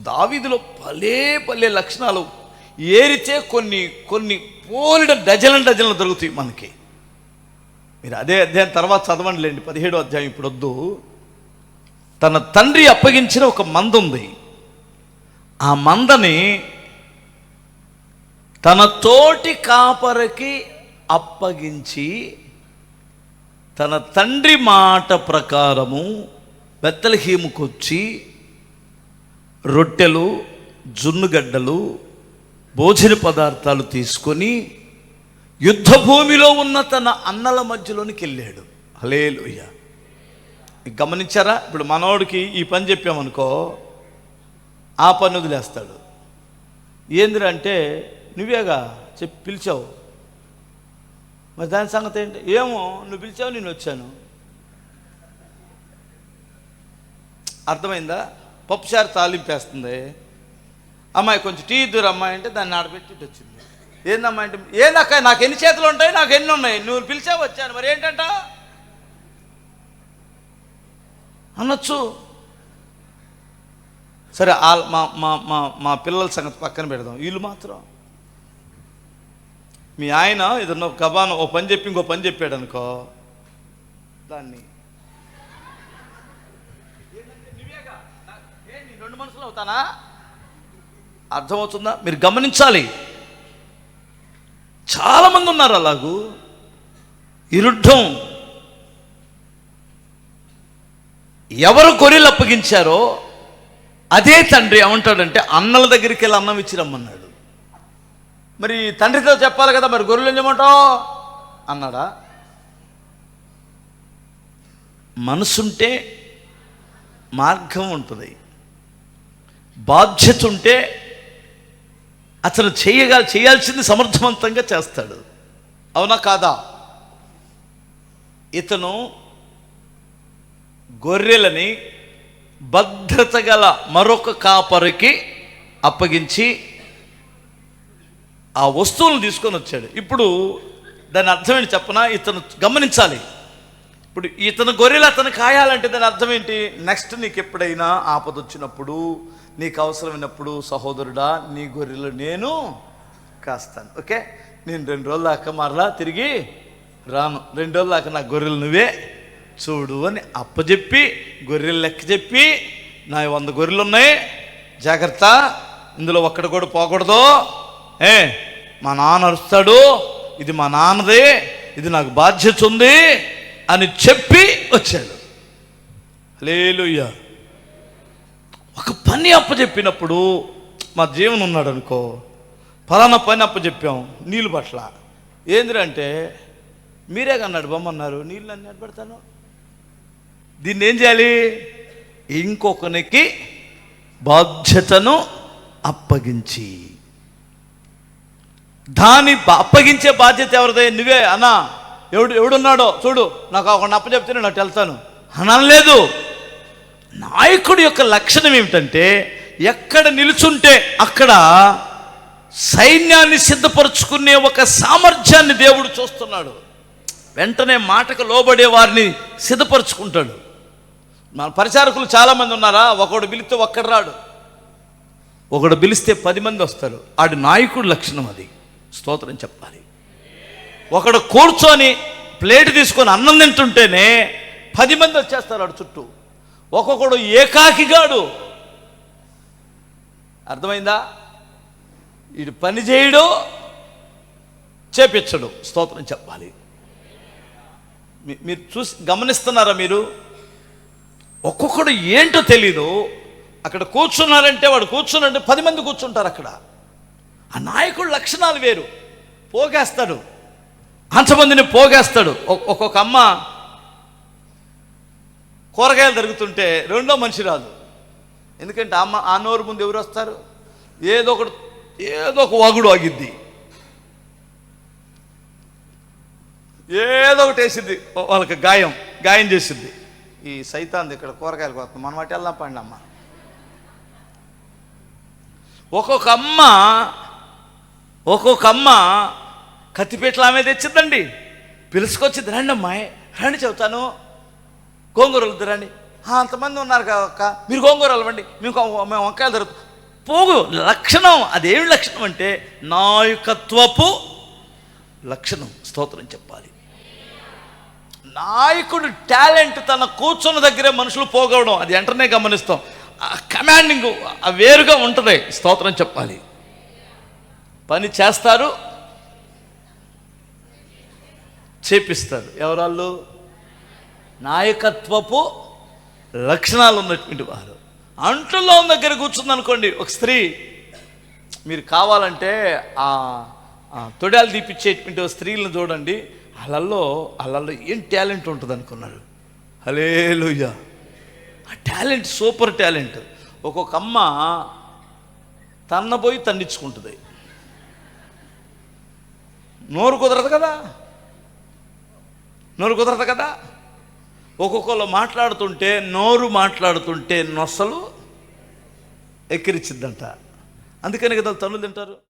దావీదులో పలే పలే లక్షణాలు ఏరితే కొన్ని కొన్ని పోలిన డజన్ డజన్లు దొరుకుతాయి మనకి. మీరు అదే అధ్యాయం తర్వాత చదవండి లేండి పదిహేడో అధ్యాయం ఇప్పుడు వద్దు. తన తండ్రి అప్పగించిన ఒక మంద ఉంది. ఆ మందని తన తోటి కాపరికి అప్పగించి తన తండ్రి మాట ప్రకారము బెత్తలహీముకొచ్చి రొట్టెలు జున్నుగడ్డలు భోజన పదార్థాలు తీసుకొని యుద్ధ భూమిలో ఉన్న తన అన్నల మధ్యలోనికి వెళ్ళాడు. హలేలుయ్య గమనించారా? ఇప్పుడు మనవాడికి ఈ పని చెప్పామనుకో ఆ పని వదిలేస్తాడు. ఏందిరా అంటే నువ్వేగా చెప్పి పిలిచావు. మరి దాని సంగతి ఏంటి? ఏమో నువ్వు పిలిచావు నేను వచ్చాను. అర్థమైందా? పప్పుచారు తాలింపేస్తుంది. అమ్మాయి కొంచెం టీ ఇద్దరు అమ్మాయి అంటే దాన్ని ఆడబెట్టి వచ్చింది. ఏందమ్మా అంటే ఏందక్క నాకు ఎన్ని చేతులు ఉంటాయి నాకు ఎన్ని ఉన్నాయి? నువ్వు పిలిచా వచ్చాను మరి ఏంటంట? అనొచ్చు. సరే ఆ- మా మా మా మా పిల్లల సంగతి పక్కన పెడదాం. వీళ్ళు మాత్రం. మీ ఆయన ఏదన్నా ఒక ఓ పని చెప్పి ఇంకో పని చెప్పాడు అనుకో దాన్ని మనుషులు అవుతానా? అర్థమవుతుందా? మీరు గమనించాలి. చాలా మంది ఉన్నారు అలాగూ. ఇరుడ్డం. ఎవరు కొరిలు అప్పగించారో అదే తండ్రి ఏమంటాడంటే అన్నల దగ్గరికి వెళ్ళి అన్నం ఇచ్చి రమ్మన్నాడు. మరి తండ్రితో చెప్పాలి కదా మరి గొర్రెలు ఏం అన్నాడా? మనసుంటే మార్గం ఉంటుంది. బాధ్యత ఉంటే అతను చేయగా చేయాల్సింది సమర్థవంతంగా చేస్తాడు. అవునా కాదా? ఇతను గొర్రెలని భద్రత గల మరొక కాపరికి అప్పగించి ఆ వస్తువులను తీసుకొని వచ్చాడు. ఇప్పుడు దాని అర్థమేంటి చెప్పనా? ఇతను గమనించాలి. ఇప్పుడు ఇతను గొర్రెలు అతను కాయాలంటే దాని అర్థం ఏంటి? నెక్స్ట్ నీకు ఎప్పుడైనా ఆపద వచ్చినప్పుడు నీకు అవసరమైనప్పుడు సహోదరుడా నీ గొర్రెలు నేను కాస్తాను ఓకే? నేను రెండు రోజుల దాకా మరలా తిరిగి రాను. రెండు రోజుల దాకా నా గొర్రెలు నువ్వే చూడు అని అప్పచెప్పి గొర్రెలు లెక్క చెప్పి నా వంద గొర్రెలు ఉన్నాయి. జాగ్రత్త ఇందులో ఒక్కడు కూడా పోకూడదు. ఏ మా నాన్న అరుస్తాడు. ఇది మా నాన్నది. ఇది నాకు బాధ్యత ఉంది. అని చెప్పి వచ్చాడు. లేలుయ్య ఒక పని అప్పచెప్పినప్పుడు మా జీవన్ ఉన్నాడు అనుకో ఫలానా పని అప్పచెప్పాం నీళ్ళు పట్ల. ఏందిరంటే మీరే కన్నాడు బొమ్మన్నారు నీళ్ళు నన్ను నడిపెడతాను దీన్ని ఏం చేయాలి? ఇంకొకనికి బాధ్యతను అప్పగించి. దాని అప్పగించే బాధ్యత ఎవరిదే నువ్వే అన్నా. ఎవడు ఎవడున్నాడో చూడు నాకు ఒక నప్ప చెప్తే నేను అటు వెళ్తాను. అనలేదు నాయకుడి యొక్క లక్షణం ఏమిటంటే ఎక్కడ నిలుచుంటే అక్కడ సైన్యాన్ని సిద్ధపరచుకునే ఒక సామర్థ్యాన్ని దేవుడు చూస్తున్నాడు. వెంటనే మాటకు లోబడే వారిని సిద్ధపరచుకుంటాడు. మన పరిచారకులు చాలామంది ఉన్నారా? ఒకడు పిలిస్తే ఒక్కడు రాడు. ఒకడు పిలిస్తే పది మంది వస్తారు. ఆడి నాయకుడి లక్షణం అది. స్తోత్రం చెప్పాలి. ఒకడు కూర్చొని ప్లేట్ తీసుకొని అన్నం తింటుంటేనే పది మంది వచ్చేస్తారు ఆడు చుట్టూ. ఒక్కొక్కడు ఏకాకిగాడు అర్థమైందా? ఇటు పని చేయడు చేపించడు. స్తోత్రం చెప్పాలి. మీ- మీరు చూసి గమనిస్తున్నారా మీరు? ఒక్కొక్కడు ఏంటో తెలీదు. అక్కడ కూర్చున్నారంటే వాడు కూర్చున్నారంటే పది మంది కూర్చుంటారు అక్కడ. ఆ నాయకుడు లక్షణాలు వేరు. పోగేస్తాడు. అంతమందిని పోగేస్తాడు. ఒ- ఒక్కొక్క అమ్మ కూరగాయలు దొరుకుతుంటే రెండో మనిషి రాదు. ఎందుకంటే అమ్మ ఆ నోరు ముందు ఎవరు వస్తారు? ఏదో ఒకటి ఏదో ఒక వగుడు ఆగిద్ది. ఏదో ఒకటి వేసిద్ది. వాళ్ళకి గాయం గాయం చేసిద్ది. ఈ సైతాంది ఇక్కడ కూరగాయలు కోస్తుంది. మనం అటు వెళ్దాం పండి అమ్మ. ఒక్కొక్క అమ్మ ఒక్కొక్క అమ్మ కత్తిపీటలు ఆమె తెచ్చిద్దండి. పిలుచుకొచ్చింది రండి అమ్మాయి రండి చెబుతాను. గోంగూరలు రండి అంతమంది ఉన్నారు కాక మీరు గోంగూరలు ఇవ్వండి. మేము మేము వంకాయలు దొరుకుతాం పోగు లక్షణం అదేమి లక్షణం అంటే నాయకత్వపు లక్షణం స్తోత్రం చెప్పాలి. నాయకుడు టాలెంట్ తన కూర్చున్న దగ్గరే మనుషులు పోగవడం అది వెంటనే గమనిస్తాం. ఆ కమాండింగ్ వేరుగా ఉంటుంది స్తోత్రం చెప్పాలి. పని చేస్తారు చేపిస్తారు. ఎవరాళ్ళు? నాయకత్వపు లక్షణాలు ఉన్నటువంటి వారు. అంటుల్లో ఉన్న దగ్గర కూర్చుంది అనుకోండి ఒక స్త్రీ మీరు కావాలంటే ఆ తొడాలు తీపిచ్చేటువంటి స్త్రీలను చూడండి. అలల్లో అలల్లో ఏం టాలెంట్ ఉంటుంది అనుకున్నారు హలేలుయ్య ఆ టాలెంట్ సూపర్ టాలెంట్. ఒక్కొక్క అమ్మ తన్నబోయి తన్నిచ్చుకుంటుంది. నోరు కుదరదు కదా? నోరు కుదరదు కదా? ఒక్కొక్కరు మాట్లాడుతుంటే నోరు మాట్లాడుతుంటే నొసలు ఎక్కిరిచ్చిద్దంట. అందుకని కదా తను తింటారు.